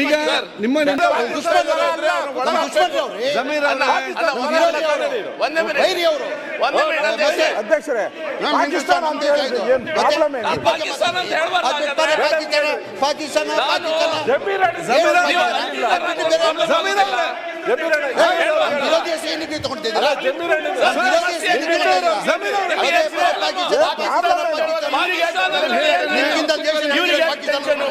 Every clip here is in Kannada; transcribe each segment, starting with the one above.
ಈಗ ನಿಮ್ಮ ವಿರೋಧಿ ಅಧ್ಯಕ್ಷರೇ ಪಾಕಿಸ್ತಾನ ಅಂತ ಹೇಳಿದ್ರೆ ಏನ್ ಪ್ರಾಬ್ಲಮ್ ಏನು ಪಾಕಿಸ್ತಾನ ವಿರೋಧಿಯ ಸೈನಿಕರಿಗೆ ತಗೊಂಡಿದ್ದೀರಾ ನಿಮ್ಗಿಂತ ದೇಶ ಪಾಕಿಸ್ತಾನ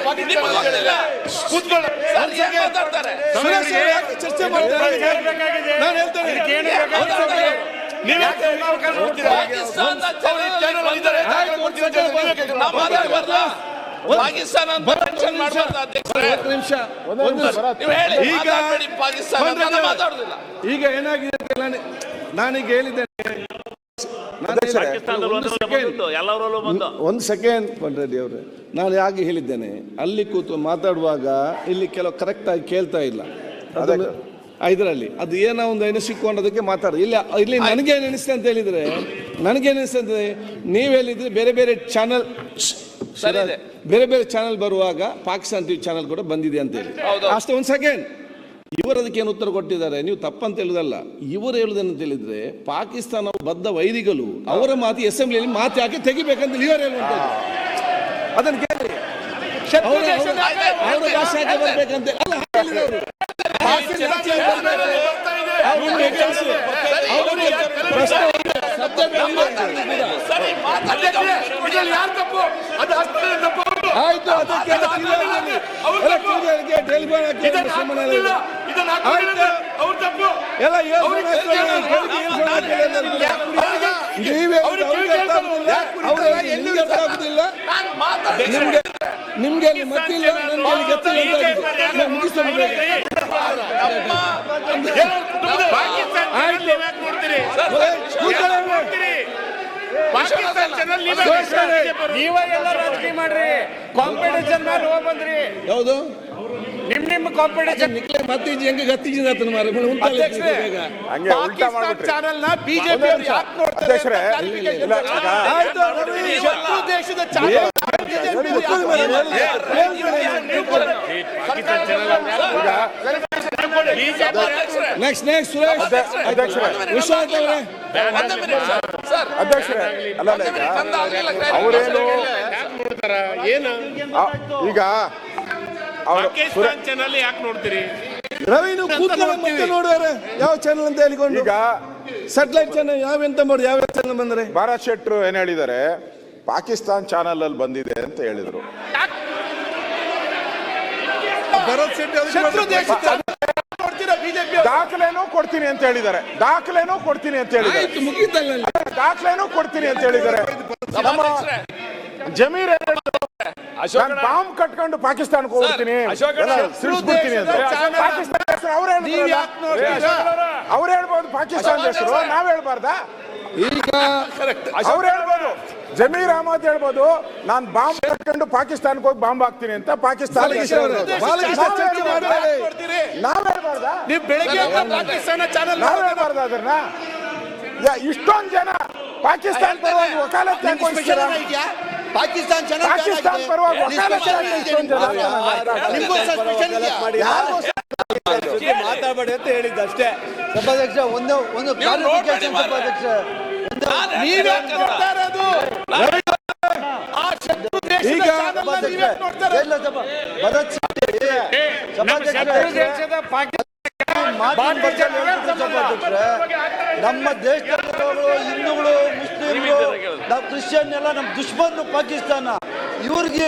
ಚರ್ಚೆ ಮಾಡ್ತಾರೆ ನಾನು ಹೇಳ್ತೇನೆ? ಪಾಕಿಸ್ತಾನ ಈಗ ಏನಾಗಿದೆ ನಾನೀಗ ಹೇಳಿದ್ದೇನೆ ನಾನು ಹೇಳಿದ್ದೇನೆ, ಒಂದು second. ಎಲ್ಲರಲ್ಲೂ ಬಂದು. ಒಂದು ಸೆಕೆಂಡ್ ಪಂಡ್ರೆಡ್ಡಿ ಅವರೇ. ನಾನು ಯಾಕೆ ಹೇಳಿದ್ದೇನೆ? ಅಲ್ಲಿ ಕೂತು ಮಾತಾಡುವಾಗ ಇಲ್ಲಿ ಕೆಲವು ಕರೆಕ್ಟಾಗಿ ಕೇಳ್ತಾ ಇಲ್ಲ. ಇದರಲ್ಲಿ ಅದು. ಏನೋ ಒಂದು ಎನಿಸಿಕೊಂಡದಕ್ಕೆ ಮಾತಾಡ ಇಲ್ಲ ಇಲ್ಲಿ ನನಗೇನು ಎನಿಸ್ತದೆ ಅಂತ ಹೇಳಿದ್ರೆ ನನಗೇನು ಅಂದ್ರೆ ನೀವು ಹೇಳಿದ್ರೆ ಬೇರೆ ಬೇರೆ ಚಾನಲ್ ಸರಿ ಇದೆ. ಬೇರೆ ಬೇರೆ ಚಾನಲ್ ಬರುವಾಗ ಪಾಕಿಸ್ತಾನ್ ಟಿವಿ ಚಾನಲ್ ಕೂಡ ಬಂದಿದೆ ಅಂತ ಹೇಳಿ. ಹೌದು. ಅಷ್ಟೇ ಒಂದು ಸೆಕೆಂಡ್ ಇವರು ಅದಕ್ಕೆ ಏನು ಉತ್ತರ ಕೊಟ್ಟಿದ್ದಾರೆ? ನೀವು ತಪ್ಪಂತ ಹೇಳುದಲ್ಲ. ಇವರು ಹೇಳುದನ್ನು ತಿಳಿದ್ರೆ ಪಾಕಿಸ್ತಾನ ಬದ್ಧ ವೈರಿಗಳು ಅವರ ಮಾತು ಅಸೆಂಬ್ಲಿಯಲ್ಲಿ ಮಾತು ಯಾಕೆ ತೆಗಿಬೇಕಂತ ಇವರು ಹೇಳುವಂಥದ್ದು. ಅದನ್ನು ಕೇಳಿ. ಬರ್ಬೇಕಂತ. ಆಯ್ತು. ಅದಕ್ಕೆ ಟೆಲಿಫೋನ್ ಹಾಕಿ ನೀವೇ ನಿಮ್ಗೆ ನಿಮ್ಗೆ ಅಲ್ಲಿ ಮತ್ತಿಲ್ಲ ನನ್ಗೆ ಗೊತ್ತಿಲ್ಲ ಬೇಗ. ಆಯ್ತು. ಏ, ಕೂತ್ಕೊಳ್ಳಿ. ನೀವೇ ಎಲ್ಲ ರಾಜಕೀಯ ಮಾಡ್ರಿ. ಕಾಂಪಿಟೇಷನ್ ಮೇಲೆ ಹೋಗ್ ಬಂದ್ರಿ. ಯಾವುದು? ನಿಮ್ ನಿಮ್ ಕಾಂಪಿಟೇಷನ್ ನಿಕ್ಲೆ ಮತ್ತೀಜಿ ಹೆಂಗೆ ಗತ್ತಿಜಿನ ಆತನ ಮಾರ ಉಂಟಲ್ಲ ಇದು ಬೇಗ. ಹಂಗೆ ಉಲ್ಟಾ ಮಾಡ್ಬಿಟ್ರಿ. ಚಾನೆಲ್ನ ಬಿಜೆಪಿ ಅವರು ಯಾಕೆ ನೋಡ್ತಾರೆ ಅಧ್ಯಕ್ಷರೇ ಇಲ್ಲ ಈಗ ಆಯ್ತು ರವಿ. ಶತ್ರು ದೇಶದ ಚಾನೆಲ್ ನೆಕ್ಸ್ಟ್ ನೆಕ್ಸ್ಟ್ ಸುರೇಶ್ ಅಧ್ಯಕ್ಷರೇ. ವಿಶ್ವನಾಥ್ ಅವರೇ. ಅಧ್ಯಕ್ಷರೇ ಅಲ್ಲ ಈಗ. ಅವರೇನು ಏನು? ಈಗ ಪಾಕಿಸ್ತಾನ್ ಚಾನೆಲ್ ಯಾಕೆ ನೋಡ್ತೀರಿ? ರವಿ ನೀವು ಕೂತ್ಕೊಳ್ಳಿ ಮತ್ತೆ ನೋಡುವರೆ. ಯಾವ ಚಾನಲ್ ಅಂತ ಹೇಳಿಕೊಂಡು. ಈಗ ಸ್ಯಾಟಲೈಟ್ ಚಾನಲ್ ಯಾವ ಎಂತ ಮಾಡಿ ಯಾವ ಚಾನಲ್ ಬಂದ್ರೆ? ಭಾರತ್ ಶೆಟ್ರು ಏನ್ ಹೇಳಿದ್ದಾರೆ? ಪಾಕಿಸ್ತಾನ್ ಚಾನಲ್ ಅಲ್ಲಿ ಬಂದಿದೆ ಅಂತ ಹೇಳಿದ್ರು. ಭರತ್ ಶೆಟ್ಟಿ ನೋಡ್ತೀರಾ ಬಿಜೆಪಿ ದಾಖಲೆನೂ ಕೊಡ್ತೀನಿ ಅಂತ ಹೇಳಿದ್ದಾರೆ. ದಾಖಲೆನೂ ಕೊಡ್ತೀನಿ ಅಂತ ಹೇಳಿದ್ದಾರೆ. ದಾಖಲೆನೂ ಕೊಡ್ತೀನಿ ಅಂತ ಹೇಳಿದ್ದಾರೆ. ನಮ್ಮ ಜಮೀರ್ ಏನ್ ಹೇಳಿದ್ರು? ನಾನ್ ಬಾಂಬ್ ಕಟ್ಕೊಂಡು ಪಾಕಿಸ್ತಾನಕ್ಕೆ ಹೋಗ್ತೀನಿ. ಅಂತ. ಪಾಕಿಸ್ತಾನ ಹೆಸರು ಅವ್ರು. ಅವ್ರು ಹೇಳ್ಬೋದು ಪಾಕಿಸ್ತಾನ ಹೆಸರು ನಾವ್ ಹೇಳ್ಬಾರ್ದಾ? ಈಗ ಅವ್ರು ಹೇಳ್ಬೋದು. ಜಮೀರ್ ಅಹಮದ್ ಹೇಳ್ಬೋದು ನಾನ್ ಬಾಂಬ್ ಕಟ್ಕೊಂಡು ಪಾಕಿಸ್ತಾನಕ್ಕೆ ಹೋಗಿ ಬಾಂಬ್ ಹಾಕ್ತೀನಿ ಅಂತ ಪಾಕಿಸ್ತಾನ ನಾವ್ ಹೇಳ್ಬಾರ್ದಾ? ನೀವು ಬೆಳಗ್ಗೆ ಪಾಕಿಸ್ತಾನ ಚಾನೆಲ್ ನಾವ್ ಹೇಳ್ಬಾರ್ದ ಅದನ್ನ? ಇಷ್ಟೊಂದ್ ಜನ ಪಾಕಿಸ್ತಾನ ಪರವಾಗಿ ವಕಾಲತ್ ಪಾಕಿಸ್ತಾನ ಪರವಾಗಿ ನಿಮ್ಗೂ ಯಾರಿಗೂ ಮಾತಾಡಬೇಡಿ ಅಂತ ಹೇಳಿದ್ದ ಅಷ್ಟೇ ಸಭಾಧ್ಯಕ್ಷ ಒಂದು ಒಂದು ಕ್ಲಾರಿಫಿಕೇಶನ್. ಸಭಾಧ್ಯಕ್ಷ. ನಾನು ನೀವೇ ಹೇಳ್ತೀನಿ ನೋಡ್ತಾ ಇರೋದು. ಆ ಶತ್ರು ದೇಶದ ಈಗ ಚಾನೆಲ್ನ ನೀವೇ ನೋಡ್ತಾ ಇರೋದು. ಇಲ್ಲ ಸಭಾ ನಮ್ಮ ದೇಶ ದೇಶದ ದೇಶದಲ್ಲಿರೋರು ಹಿಂದೂಗಳು ಮುಸ್ಲಿಮ್ಗಳು ನಾವು ಕ್ರಿಶ್ಚಿಯನ್ ಎಲ್ಲ ನಮ್ಮ ದುಶ್ಮನ್ ಪಾಕಿಸ್ತಾನ. ಇವ್ರಿಗೆ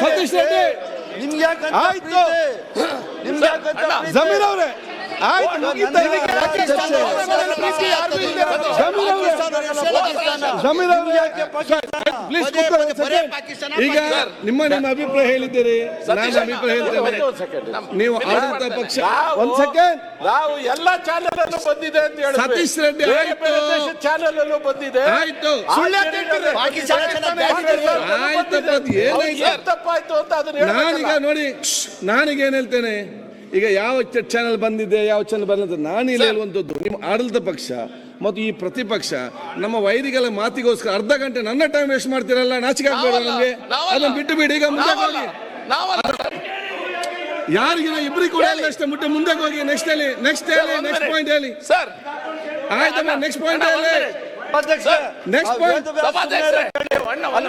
ಸತೀಶ್ ರೆಡ್ಡಿ ನಿಮ್ಗೆ ಯಾಕಂತ ಆಯ್ತು. ನಿಮ್ಗೆ ಜಮೀರ್ ಅವರೇ. ಜಮೀರ್ ಅವರೇ? ಜಮೀರ್ ಅವರೇ. ಪಾಕಿಸ್ತಾನ? ಪ್ಲೀಸ್ ಈಗ ನಿಮ್ಮ ನಿಮ್ಮ ಅಭಿಪ್ರಾಯ ಹೇಳಿದ್ದೀರಿ. ನಾನು ಅಭಿಪ್ರಾಯ ಹೇಳ್ತೇನೆ. ನೀವು ಆಡಳಿತ ಪಕ್ಷ ನಾವು- ಒಂದ್ ಸೆಕೆಂಡ್ ನಾವು ಎಲ್ಲ ಚಾನೆಲ್ ಅನ್ನು ಬಂದಿದೆ ಅಂತ ಹೇಳಿ ಸತೀಶ್ ರೆಡ್ಡಿ ಆಯ್ತು. ಚಾನೆಲ್ ಅನ್ನು ಬಂದಿದೆ. ಆಯ್ತು. ಏನ್ ತಪ್ಪಾಯ್ತು ಅಂತ ಅದನ್ನ ನಾನೀಗ. ನೋಡಿ ನಾನೀಗ ಏನ್ ಹೇಳ್ತೇನೆ? ಈಗ ಯಾವ ಚಾನಲ್ ಬಂದಿದೆ ಯಾವ ಚಾನೆಲ್ ಬಂದಿದೆ ನಾನು ನಾನಿಲ್ಲ ಹೇಳುವಂಥದ್ದು ನಿಮ್ಮ ಆಡಳಿತ ಪಕ್ಷ ಮತ್ತು ಈ ಪ್ರತಿಪಕ್ಷ ನಮ್ಮ ವೈರಿಗೆಲ್ಲ ಮಾತಿಗೋಸ್ಕರ ಅರ್ಧ ಗಂಟೆ ನನ್ನ ಟೈಮ್ ವೇಸ್ಟ್ ಮಾಡ್ತೀರಲ್ಲ ನಾಚಿಕೆ ಆಗ್ಬೇಡ ನಮಗೆ. ಅದನ್ನು ಬಿಟ್ಟು ಬಿಡಿ ಈಗ ಮುಂದೆ ಹೋಗಿ. ಯಾರಿಗಿನ ಇಬ್ಬರಿಗೆ ಕೂಡ ಇಲ್ಲ ಅಷ್ಟೇ ಮುಟ್ಟೆ ಮುಂದೆ ಹೋಗಿ ನೆಕ್ಸ್ಟ್ ಹೇಳಿ. ನೆಕ್ಸ್ಟ್ ಹೇಳಿ. ನೆಕ್ಸ್ಟ್ ಪಾಯಿಂಟ್ ಹೇಳಿ ಸರ್ ಆಯ್ತಮ್ಮ ನೆಕ್ಸ್ಟ್ ಪಾಯಿಂಟ್ ಹೇಳಿ ನೆಕ್ಸ್ಟ್ ಪಾಯಿಂಟ್.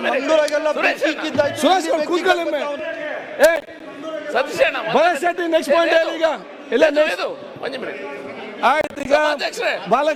ಮಂಗಳೂರಾಗೆಲ್ಲ ಬೆಂಕಿ ಕೂತ್ಕೊಳ್ಳಿ ಏ ಸತೀಶ್ ಅಣ್ಣ, ಒಂದು ಭರತ್ ಶೆಟ್ಟಿ ನೆಕ್ಸ್ಟ್ ಪಾಯಿಂಟ್ ಹೇಳಿ ಈಗ ಇಲ್ಲ ಒಂದು. ಆಯ್ತು ಈಗ ಸಭಾಧ್ಯಕ್ಷರೇ. ಬಾಲಕ